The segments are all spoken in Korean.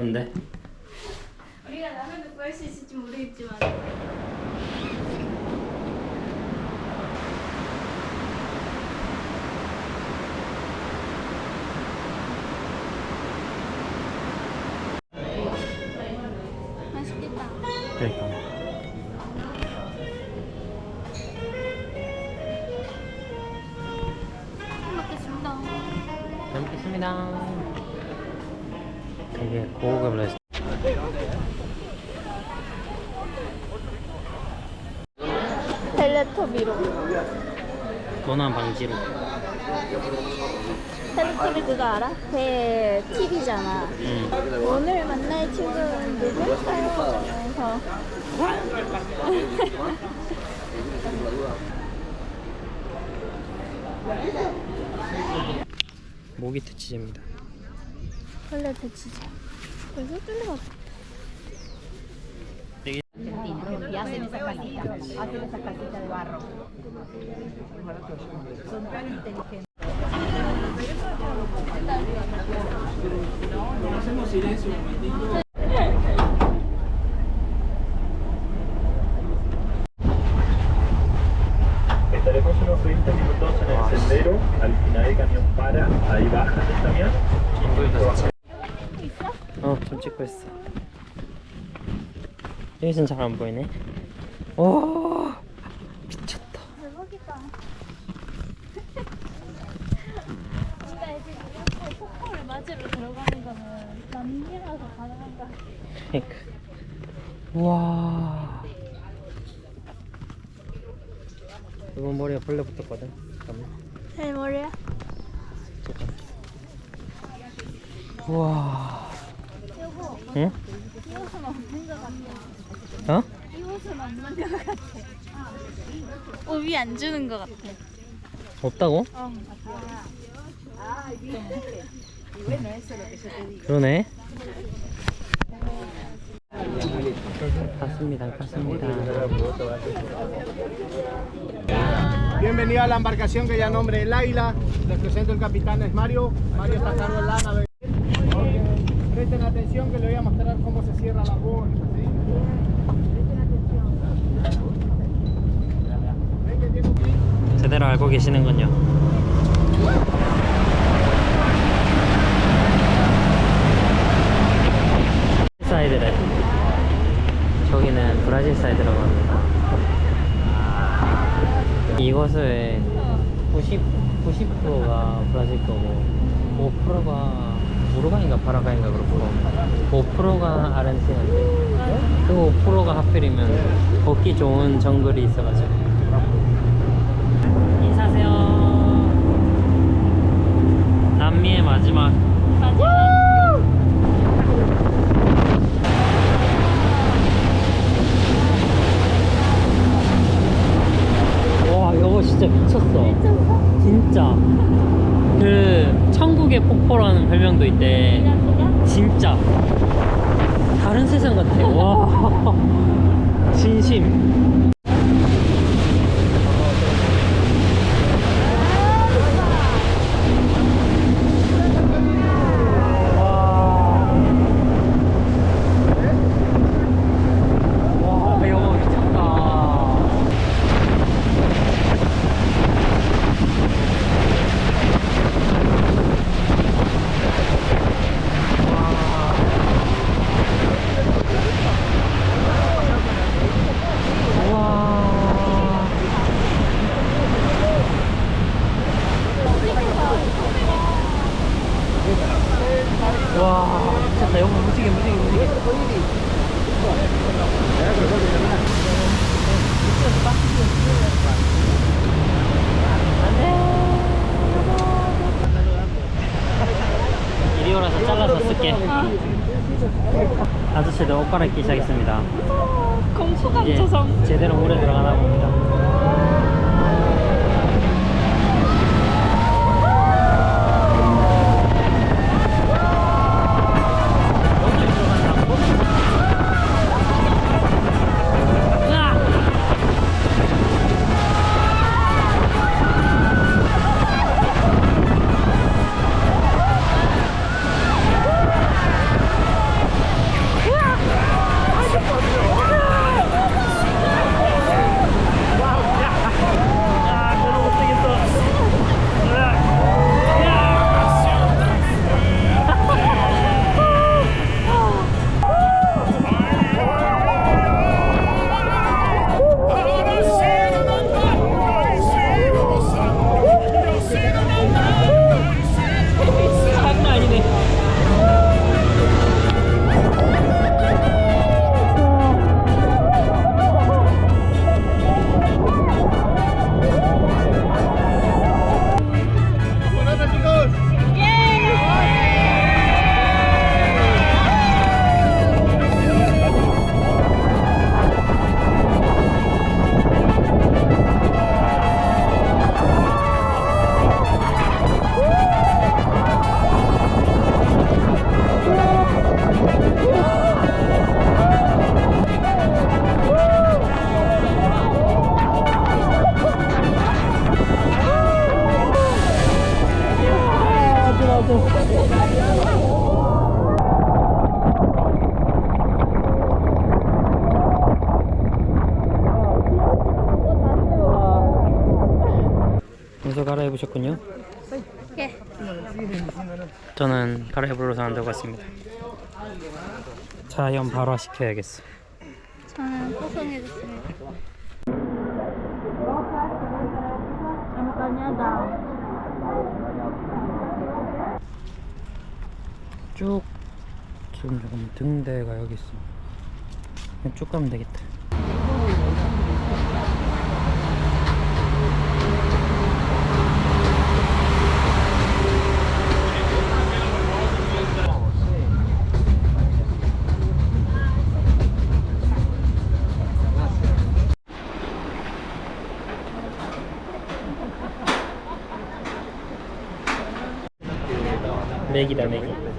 뭔데? 우리가 라면을 구할 수 있을지 모르겠지만 맛있겠다. 그러니까. 도난 방지로. 텔레토비 그거 알아? 배 TV잖아. 응. 오늘 만날 친구는 누굴까요? 하면서 모기 퇴치제입니다. 원래 대치지. 벌써 뚫려갔어. 되 hacen esa casita, hacen esa casita de barro. Son tan inteligentes. Estaremos unos 20 minutos en el sendero. Al final el camión para. Ahí bajan el camión. 어, 좀 찍고 있어. 여기선 잘 안 보이네. 오, 미쳤다. 대박이다. 근데 지금 이렇게 폭포를 맞으러 들어가는 거는 남미라서 가능한가? 그러니까. 우와. 이번 머리에 벌레 붙었거든. 잠깐만. 내 머리야? 우와. 여보, 응? 이 옷은 없는 것 같아. 어? 이 옷은 없는 것 같아. 옷이 안 주는 것 같아. 없다고? 어. 그러네. 갔습니다. 갔습니다. Bienvenido a la embarcación que ya nombre el Águila. Les presento el capitán es Mario. Mario está a cargo de la nave. Presten atención que le voy a mostrar cómo se cierra la bolsa. ¿sí? 제대로 알고 계시는군요. 사이드래. 저기는 브라질 사이드라고 합니다. 이곳의 90, 90%가 브라질 거고 5%가 우루과이인가 파라과이인가 그렇고 5%가 아르헨티나인데 그 5%가 하필이면 걷기 좋은 정글이 있어가지고 인사하세요. 남미의 마지막. 마지막. 와, 이거 진짜 미쳤어. 미쳤어? 진짜. 그 천국의 폭포라는 별명도 있대. 진짜. 다른 세상 같아. 와. 진심. 와, 이거 미쳤다. 와. 와, 미쳤다. 여기 무지개, 무지개, 무지개. 이리 오라서 잘라서 쓸게. 아저씨들 옷 갈아입기 시작했습니다. 공포감 이제 조성. 제대로 물에 들어가나 봅니다. 여기서 갈아입으셨군요. 예. 저는 갈아입으러서 한다고 왔습니다. 자연 발화 시켜야겠어. 저는 포송해줬습니다. 쭉. 지금 조금 등대가 여기 있어 그냥 쭉 가면 되겠다. 맥이다 맥이.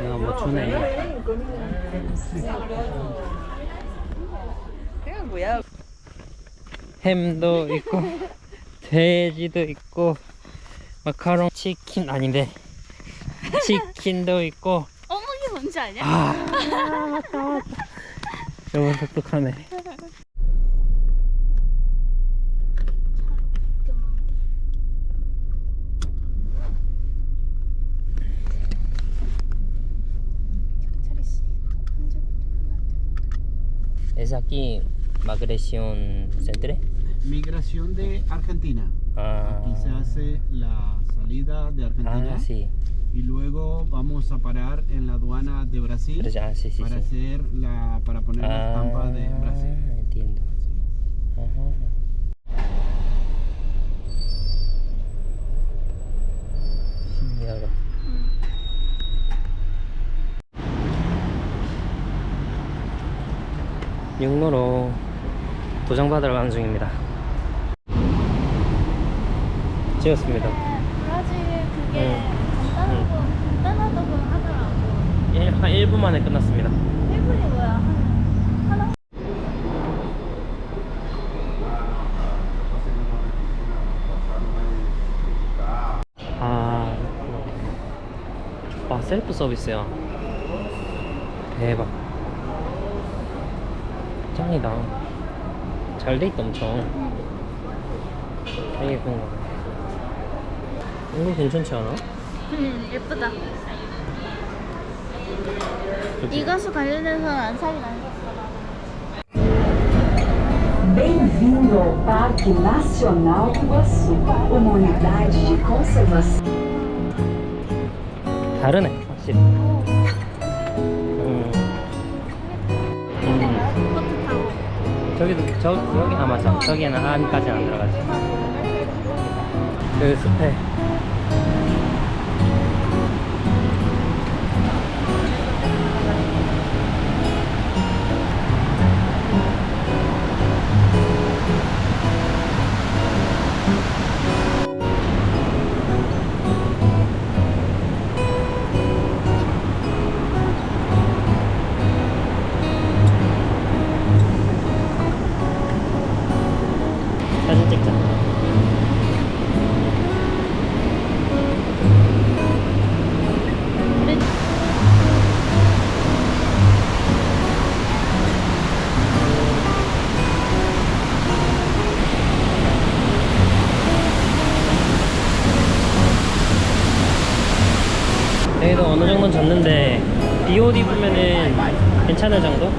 내가 뭐 주네. 햄도 있고 돼지도 있고 마카롱 치킨 아닌데 치킨도 있고 어묵이 뭔지 아냐? 아 맞다 맞다 너무 똑똑하네 es aquí migración centre. Migración de Argentina. Ah. Aquí se hace la salida de Argentina. Ah, y luego vamos a parar en la aduana de Brasil para hacer la para poner la estampa de ah, Brasil. Entiendo. Ajá. 육로로 도장 받으러 가는 중입니다. 찍었습니다. 브라질 그게 응. 간단하고 응. 간단하다고 하더라고. 예, 한 1분 만에 끝났습니다. 1분이 뭐야? 아, 셀프 서비스야. 대박. 짱이다 잘 돼있다 엄청 되게 예쁜 거 이거 괜찮지 않아? 음 예쁘다 그치? 이 가수 관련해서는 안 사긴 안 Bem-vindo ao Parque Nacional Iguaçu, uma unidade de conservação. 다르네, 확실히. 저기도 저 여기 아 맞아. 저기는 안까지 안 들어가지. 여기 숲에 여기도 어느 정도는 졌는데 비옷 입으면은 괜찮을 정도?